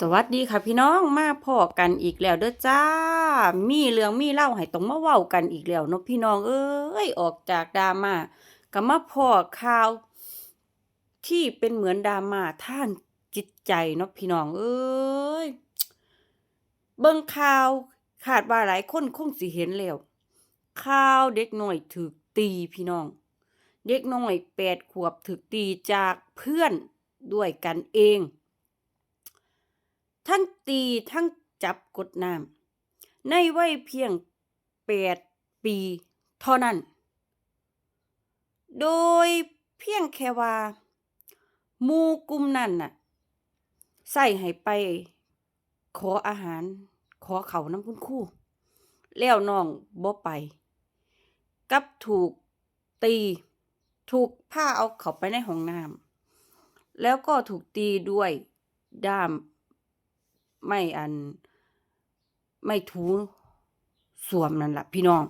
สวัสดีค่ะพี่น้องมาพอกันอีกแล้วเด้อจ้า มีเรื่องมีเล่าให้ต้องมาเว้ากันอีกแล้วเนาะพี่น้องเอ้ยออกจากดราม่าก็มาพอข่าว ที่เป็นเหมือนดราม่าท่านจิตใจเนาะพี่น้องเอ้ยเบิ่งข่าวขาดว่าหลายคนคงสิเห็นแล้วข่าวเด็กหน้อยถูกตีพี่น้อง เด็กน้อยแปดขวบถูกตีจากเพื่อนด้วยกันเอง ทั้งตีทั้งจับกดน้ำในวัยเพียงแปดปีเท่านั้น โดยเพียงแค่ว่ามูกลุ่มนั้นน่ะ ใส่ให้ไป ขออาหาร ขอเขาน้ำคุณครูแล้วน้องบ่ไป กับถูกตี ถูกผ้าเอาเขาไปในห้องน้ำแล้วก็ถูกตีด้วยด้าม ไม่อัน ไม่ถูสวมนั่นแหละพี่น้อง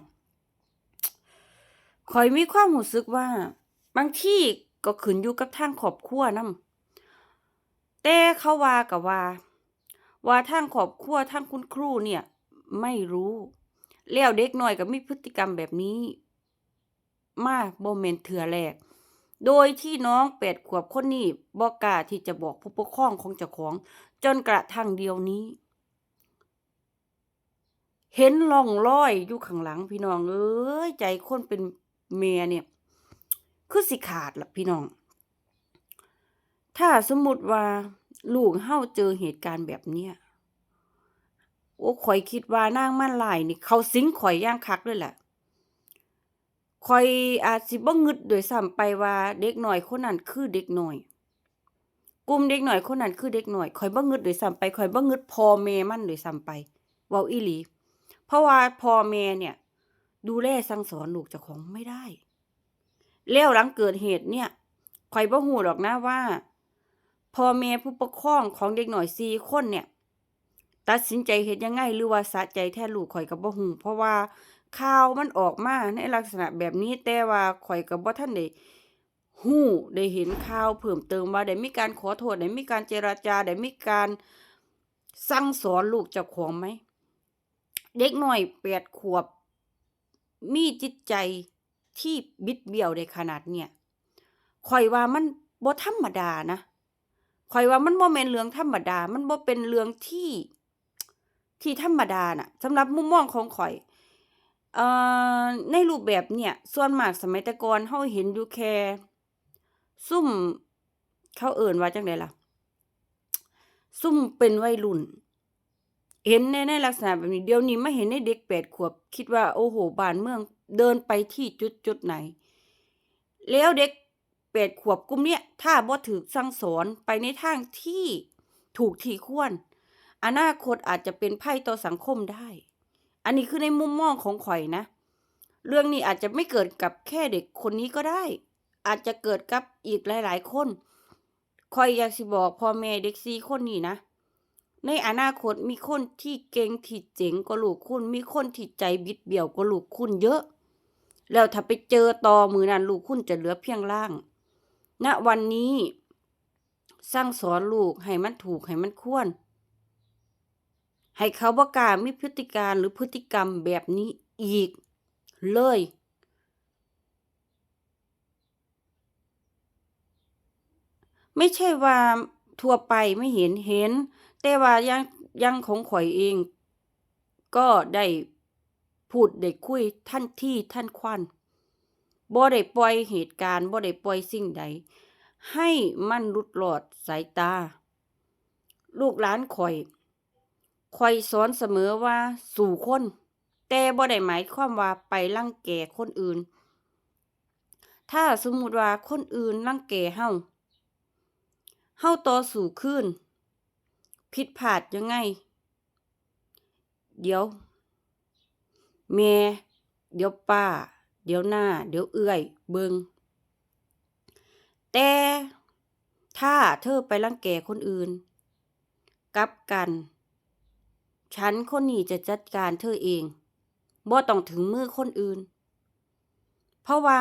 คอยมีความรู้สึกว่า บางที่ก็ขึ้นอยู่กับทางครอบครัวนำแต่เขาว่ากับว่า ว่าทางครอบครัวทางคุณครูเนี่ย ไม่รู้แล้วเด็กหน้อยก็มีพฤติกรรมแบบนี้ มาบ่แม่นเทื่อแรก โดยที่น้องแปดขวบคนนี้บ่กล้าที่จะบอกผู้ปกครองของเจ้าของ จนกระทั่งเดียวนี้ เห็นร่องรอยอยู่ข้างหลังพี่น้องเอ้ยใจคนเป็นเมียเนี่ย คือสิขาดละพี่น้อง ถ้าสมมุติว่าลูกเฮาเจอเหตุการณ์แบบเนี้ยโอ้ข่อยคิดว่านางมันหลายนี่ เขาสิงข่อยย่างคักเลยแหละ ข่อยอาจสิบ่งึดโดวยซ้ำไปว่าเด็กหน้อยคนนั้นคือเด็กหน้อยกลุ่มเด็กหน้อยคนนั้นคือเด็กหน้อยข่อยบ่งึดโดวยซ้ำไปข่อยบ่งึดพ่อแม่มันโดวยซ้ำไปเว้าอีหลี เพราะว่าพ่อแม่เนี่ย ดูแลสั่งสอนลูกเจ้าของไม่ได้ แล้วหลังเกิดเหตุเนี่ยข่อยบ่ฮู้ดอกนะว่าพ่อแม่ผู้ปกครองของเด็กหน้อย4คนเนี่ย ตัดสินใจเฮ็ดยังไงหรือว่าสะใจแทนลูกข่อยก็บ่ฮู้เพราะว่า ข่าวมันออกมาในลักษณะแบบนี้แต่ว่าข่อยก็บ่ทันได้ฮู้ได้เห็นข่าวเพิ่มเติมว่าได้มีการขอโทษได้มีการเจรจาได้มีการสั่งสอนลูกเจ้าของไหม เด็กหน้อย8ขวบ มีจิตใจที่บิดเบี้ยวได้ขนาดเนี่ยข่อยว่ามันบ่ธรรมดานะข่อยว่ามันบ่แม่นเรื่องธรรมดา มันบ่เป็นเรื่องที่ที่ธรรมดาน่ะสำหรับมุมมองของข่อย เอ่อในรูปแบบเนี่ย ส่วนมากสมัยแต่ก่อนเฮาเห็นอยู่แค่ซุ่มเขาเอิ้นว่าจังใดล่ะ ซุ่มเป็นวัยรุ่น เห็นในในลักษณะแบบนี้เดี๋ยวนี้มาเห็นในเด็ก8ขวบ คิดว่าโอ้โฮบ้านเมืองเดินไปที่จุดๆไหน แล้วเด็ก8ขวบกลุ่มเนี้ยถ้าบ่ถูกสั่งสอนไปในทางที่ถูกที่ควร อนาคตอาจจะเป็นภัยต่อสังคมได้ อันนี้คือในมุมมองของข่อยนะ เรื่องนี้อาจจะไม่เกิดกับแค่เด็กคนนี้ก็ได้ อาจจะเกิดกับอีกหลาย ๆ คนข่อยอยากสิบอกพ่อแม่เด็ก4คนนี้นะ ในอนาคตมีคนที่เก่งที่เจ๋งกว่าลูกคุณ มีคนที่ใจบิดเบี้ยวกว่าลูกคุณเยอะ แล้วถ้าไปเจอต่อมือนั้นลูกคุณจะเหลือเพียงร่างณวันนี้สั่งสอนลูกให้มันถูกให้มันควร ให้เขาบ่กล้ามีพฤติการหรือพฤติกรรมแบบนี้อีกเลย ไม่ใช่ว่าทั่วไปไม่เห็นเห็น แต่ว่าย่างย่างของข่อยเอง ก็ได้พูดได้คุยทันที่ทันควันบ่ได้ปล่อยเหตุการณ์บ่ได้ปล่อยสิ่งใด ให้มันหลุดรอดสายตา ลูกหลานข้อย ข้อยสอนเสมอว่าสู่คน แต่บ่ได้หมายความว่าไปรังแกคนอื่น ถ้าสมมุติว่าคนอื่นรังแกเฮาเฮาต่อสู้คืนผิดพลาดยังไง เดี๋ยวแม่เดี๋ยวป้า เดี๋ยวหน้า เดี๋ยวเอื้อยเบิงแต่ถ้าเธอไปรังแกคนอื่น กลับกัน ฉันคนนี้จะจัดการเธอเองบ่ต้องถึงมือคนอื่น เพราะว่า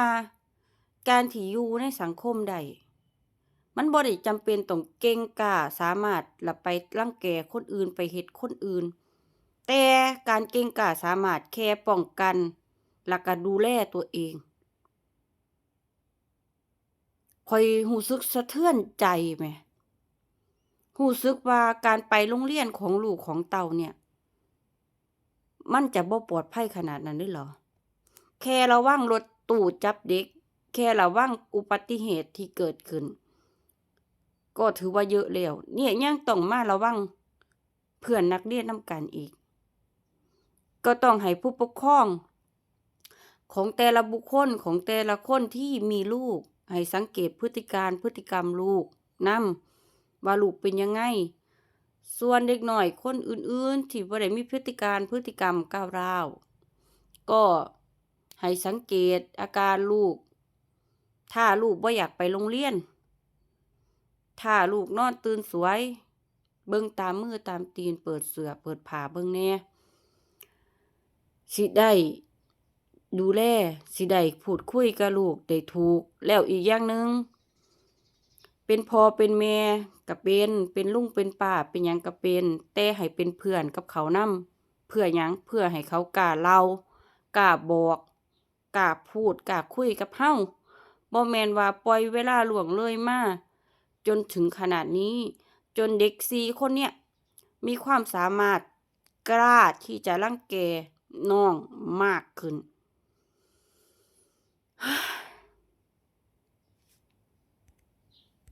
การที่อยู่ในสังคมได้มันบ่ได้จำเป็นต้องเก่งกล้าสามารถหละไปรังแกคนอื่นไปเฮ็ดคนอื่น แต่การเก่งกล้าสามารถแค่ป้องกันแล้วก็ดูแลตัวเองข้อยรู้สึกสะเทือนใจแหม รู้สึกว่าการไปโรงเรียนของลูกของเต้าเนี่ย มันจะบ่ปลอดภัยขนาดนั้นเลยหรอ แค่ระวังรถตู้จับเด็ก แค่ระวังอุบัติเหตุที่เกิดขึ้น ก็ถือว่าเยอะแล้วเนี่ยยังต้องมาระวังเพื่อนนักเรียนนำกันอีก ก็ต้องให้ผู้ปกครอง ของแต่ละบุคคลของแต่ละคนที่มีลูก ให้สังเกตพฤติการพฤติกรรมลูกนำ ว่าลูกเป็นยังไง ส่วนเด็กหน้อยคนอื่นๆ ที่บ่ได้มีพฤติการพฤติกรรมก้าวร้าว ก็ให้สังเกตอาการลูก ถ้าลูกบ่อยากไปโรงเรียน ถ้าลูกนอนตื่นสวย เบิ่งตามมือตามตีนเปิดเสือเปิดผ้าเบิ่งแน่สิได้ดูแลสิได้พูดคุยกับลูกได้ถูก แล้วอีกอย่างหนึ่ง เป็นพ่อเป็นแม่ก็เป็น เป็นลุงเป็นป้าเป็นหยังก็เป็น แต่ให้เป็นเพื่อนกับเขานำเพื่อหยังเพื่อให้เขากล้าเล่ากล้าบอกกล้าพูดกล้าคุยกับเราบ่แมนว่าปล่อยเวลาล่วงเลยมาจนถึงขนาดนี้ จนเด็กสี่คนเนี่ยมีความสามารถกล้าที่จะรังแกน้องมากขึ้น